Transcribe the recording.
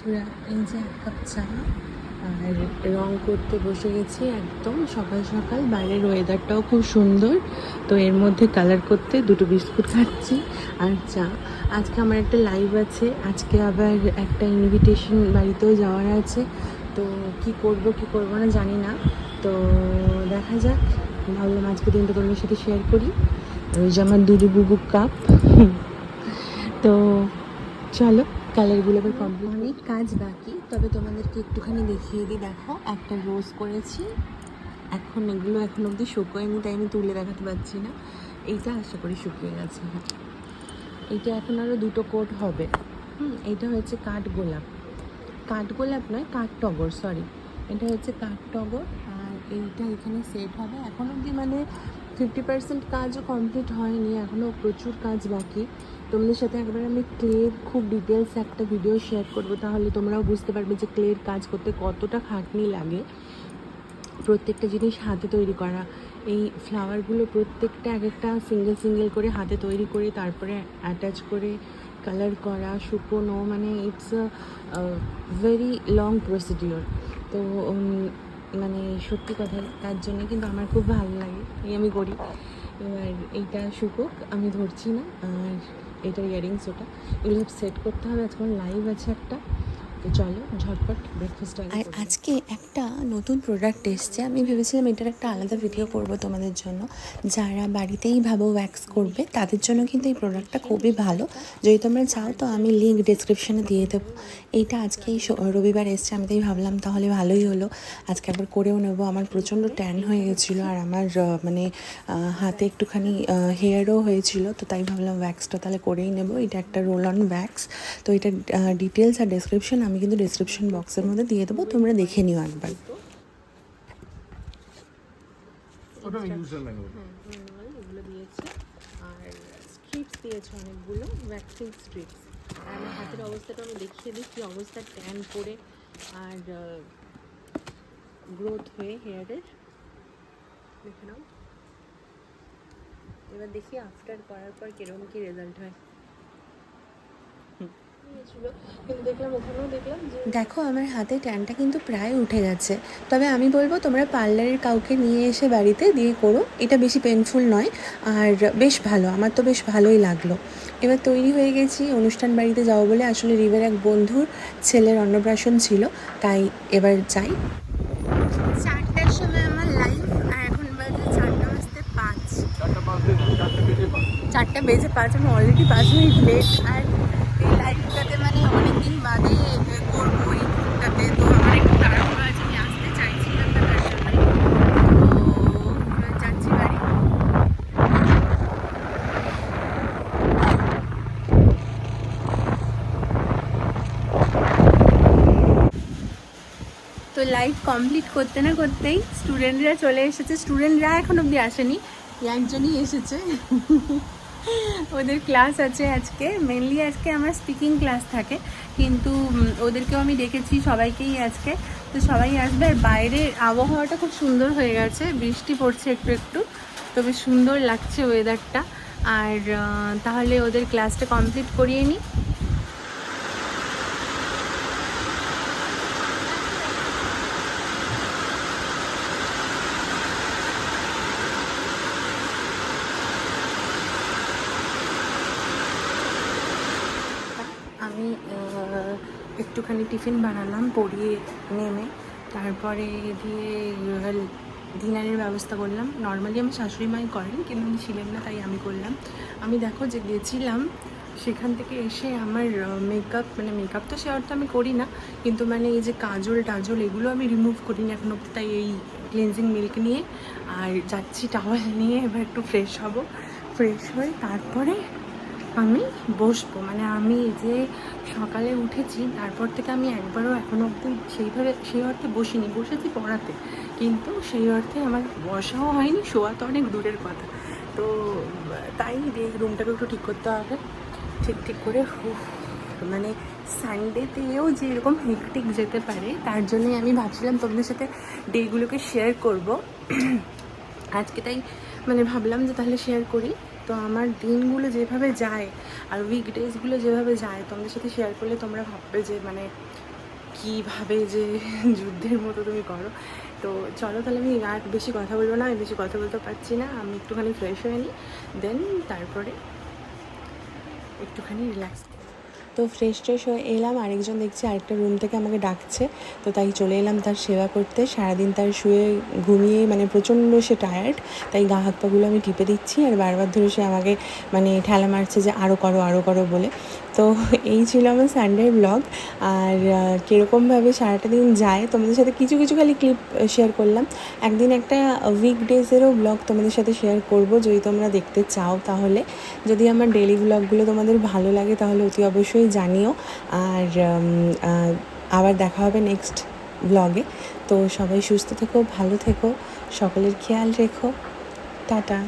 বন্ধুরা, এই যে এক কাপ চা আর রং করতে বসে গেছি একদম সকাল সকাল। বাইরের ওয়েদারটাও খুব সুন্দর। তো এর মধ্যে কালার করতে দুটো বিস্কুট খাচ্ছি আর চা। আজকে আমার একটা লাইভ আছে, আজকে আবার একটা ইনভিটেশন বাড়িতেও যাওয়ার আছে। তো কি করব কি করব না জানি না। তো দেখা যাক, ভাবলাম আজকে দিনটা তোমাদের সাথে শেয়ার করি। ওই যে আমার দুধু বুবু কাপ তো চলো। কালারগুলো এবার কমপ্লিট অনেক কাজ বাকি তবে তোমাদেরকে একটুখানি দেখিয়ে দিই দেখো একটা রোজ করেছি। এখন এগুলো এখন অবধি শুকোয়নি তাই আমি তুলে দেখাতে পারছি না। এইটা আশা করি শুকিয়ে গেছে। এইটা এখন আরও দুটো কোট হবে। হুম এইটা হচ্ছে কাঠ গোলাপ। কাঠ গোলাপ নয় কাঠ টগর সরি এটা হচ্ছে কাঠ টগর আর এইটা এখানে সেট হবে। এখন অবধি মানে ফিফটি পার্সেন্ট কাজও কমপ্লিট হয়নি এখনও প্রচুর কাজ বাকি। তোমাদের সাথে একবার আমি ক্লের খুব ডিটেলস একটা ভিডিও শেয়ার করব, তাহলে তোমরাও বুঝতে পারবে যে ক্লের কাজ করতে কতটা খাটনি লাগে। প্রত্যেকটা জিনিস হাতে তৈরি করা, এই ফ্লাওয়ারগুলো প্রত্যেকটা এক একটা সিঙ্গেল সিঙ্গেল করে হাতে তৈরি করে, তারপরে অ্যাটাচ করে কালার করা, শুকোনো মানে it's a very long procedure তো মানে সত্যি কথা, তার জন্য কিন্তু আমার খুব ভালো লাগে। এই আমি করি এবার এইটা শুকুক, আমি ধরছি না, আর এটা ইয়ারিংস ওটা। এগুলো সেট করতে হবে, আজকে লাইভ আছে একটা। তো চলো ঝটপট ব্রেকফাস্ট আর আজকে একটা নতুন প্রোডাক্ট এসছে। আমি ভেবেছিলাম এটার একটা আলাদা ভিডিও করব তোমাদের জন্য। যারা বাড়িতেই ভাবো ওয়্যাক্স করবে তাদের জন্য কিন্তু এই প্রোডাক্টটা খুবই ভালো। যদি তোমরা চাও তো আমি লিঙ্ক ডিসক্রিপশানে দিয়ে দেবো। এইটা আজকে এই রবিবার এসছে আমি তাই ভাবলাম তাহলে ভালোই হলো। আজকে একবার করেও নেব। আমার প্রচণ্ড ট্যান হয়ে গেছিল আর আমার মানে হাতে একটুখানি হেয়ারও হয়েছিল। তো তাই ভাবলাম ওয়্যাক্সটা তাহলে করেই নেব। এটা একটা রোল অন ওয়্যাক্স তো এটা ডিটেলস আর ডেসক্রিপশন আমি কিন্তু ডিসক্রিপশন বক্সের মধ্যে দিয়ে দেবো তোমরা দেখে নিও একবার। হ্যাঁ আর স্ট্রিপস দিয়েছে অনেকগুলো ভ্যাকসিন স্ট্রিপস আর আমার হাতের অবস্থাটা আমি দেখিয়ে দিই কী অবস্থা ট্যান করে আর গ্রোথ হয়ে হেয়ারের দেখে নাও। এবার দেখি আফটার করার পর কীরকম কি রেজাল্ট হয় হুম। দিয়েছিল, কিন্তু দেখলাম ওখানেও দেখলাম যে দেখো আমার হাতে ট্যানটা কিন্তু প্রায় উঠে গেছে। তবে আমি বলব তোমরা পার্লারের কাউকে নিয়ে এসে বাড়িতে দিয়ে করো। এটা বেশি পেনফুল নয় আর বেশ ভালো আমার তো বেশ ভালোই লাগল। এবার তৈরি হয়ে গেছি অনুষ্ঠান বাড়িতে যাব বলে আসলে রিভের এক বন্ধুর ছেলের অন্নপ্রাশন ছিল তাই এবার যাই। চারটার সময় আমার লাইভ আর এখন বাজে চারটা বাজতে পাঁচ। চারটা বেজে পাঁচ। আমি অলরেডি পাঁচ মিনিট লেট আর এই লাইভটাতে মানে অনেক দিন আছে আসতে না তো লাইভ কমপ্লিট করতে না করতেই স্টুডেন্টরা চলে এসেছে। স্টুডেন্টরা এখন অব্দি আসেনি একজনই এসেছে। ওদের ক্লাস আছে আজকে। মেনলি আজকে আমার স্পিকিং ক্লাস থাকে। কিন্তু ওদেরকেও আমি ডেকেছি সবাইকেই আজকে। তো সবাই আসবে। আর বাইরের আবহাওয়াটা খুব সুন্দর হয়ে গেছে। বৃষ্টি পড়ছে একটু একটু। তবে সুন্দর লাগছে ওয়েদারটা আর তাহলে ওদের ক্লাসটা কমপ্লিট করিয়ে নিই আমি আহ, একটুখানি টিফিন বানালাম পরিয়ে নেমে। তারপরে দিয়ে ডিনারের ব্যবস্থা করলাম। নর্মালি আমার শাশুড়ি মাই করেন, কিন্তু উনি ছিলেন না, তাই আমি করলাম। আমি দেখো যে গেছিলাম, সেখান থেকে এসে আমার মেকআপ মানে মেকআপ তো সে অর্থে আমি করি না, কিন্তু মানে এই যে কাজল টাজল, এগুলো আমি রিমুভ করি না এখন অব্দি তাই এই ক্লিনজিং মিল্ক নিয়ে। আর যাচ্ছি টাওয়াল নিয়ে, এবার একটু ফ্রেশ হব। ফ্রেশ হয়ে তারপরে আমি বসবো। মানে আমি যে সকালে উঠেছি, তারপর থেকে আমি একবারও এখনও অব্দি সেইভাবে সেই অর্থে বসিনি। বসেছি পড়াতে। কিন্তু সেই অর্থে আমার বসাও হয়নি, শোয়া তো অনেক দূরের কথা। তো, তাই রুমটাকে একটু ঠিক করতে হবে। ঠিক ঠিক করে মানে সানডেতেও যে এরকম হেকটিক যেতে পারে, তার জন্যই আমি ভাবছিলাম তোমাদের সাথে ডেগুলোকে শেয়ার করব। আজকে তাই মানে ভাবলাম যে তাহলে শেয়ার করি। তো আমার দিনগুলো যেভাবে যায় আর উইকডেজগুলো যেভাবে যায়, তোমাদের সাথে শেয়ার করলে তোমরা ভাববে যে মানে কীভাবে যে যুদ্ধের মতো তুমি করো। তো চলো তাহলে আমি আর বেশি কথা বলব না, আমি বেশি কথা বলতে পারছি না, আমি একটুখানি ফ্রেশ হয়ে নিই দেন তারপরে একটুখানি রিল্যাক্স তো ফ্রেশ ট্রেশ হয়ে এলাম, আরেকজন দেখছি আরেকটা রুম থেকে আমাকে ডাকছে। তো তাই চলে এলাম তার সেবা করতে। সারাদিন তার শুয়ে ঘুমিয়ে মানে প্রচণ্ড সে টায়ার্ড তাই গা হাত পাগুলো আমি টিপে দিচ্ছি। আর বারবার ধরে সে আমাকে মানে ঠেলা মারছে যে আরও করো আরও করো বলে। তো এই ছিল আমার সানডে ব্লগ আর কীরকমভাবে সারাটা দিন যায়, তোমাদের সাথে কিছু কিছু খালি ক্লিপ শেয়ার করলাম। একদিন একটা উইকডেজেরও ব্লগ তোমাদের সাথে শেয়ার করব, যদি তোমরা দেখতে চাও তাহলে। যদি আমার ডেলি ব্লগগুলো তোমাদের ভালো লাগে তাহলে অতি অবশ্যই জানিও। আর আবার দেখা হবে নেক্সট ব্লগে তো সবাই সুস্থ থেকো, ভালো থেকো, সকলের খেয়াল রেখো। টাটা।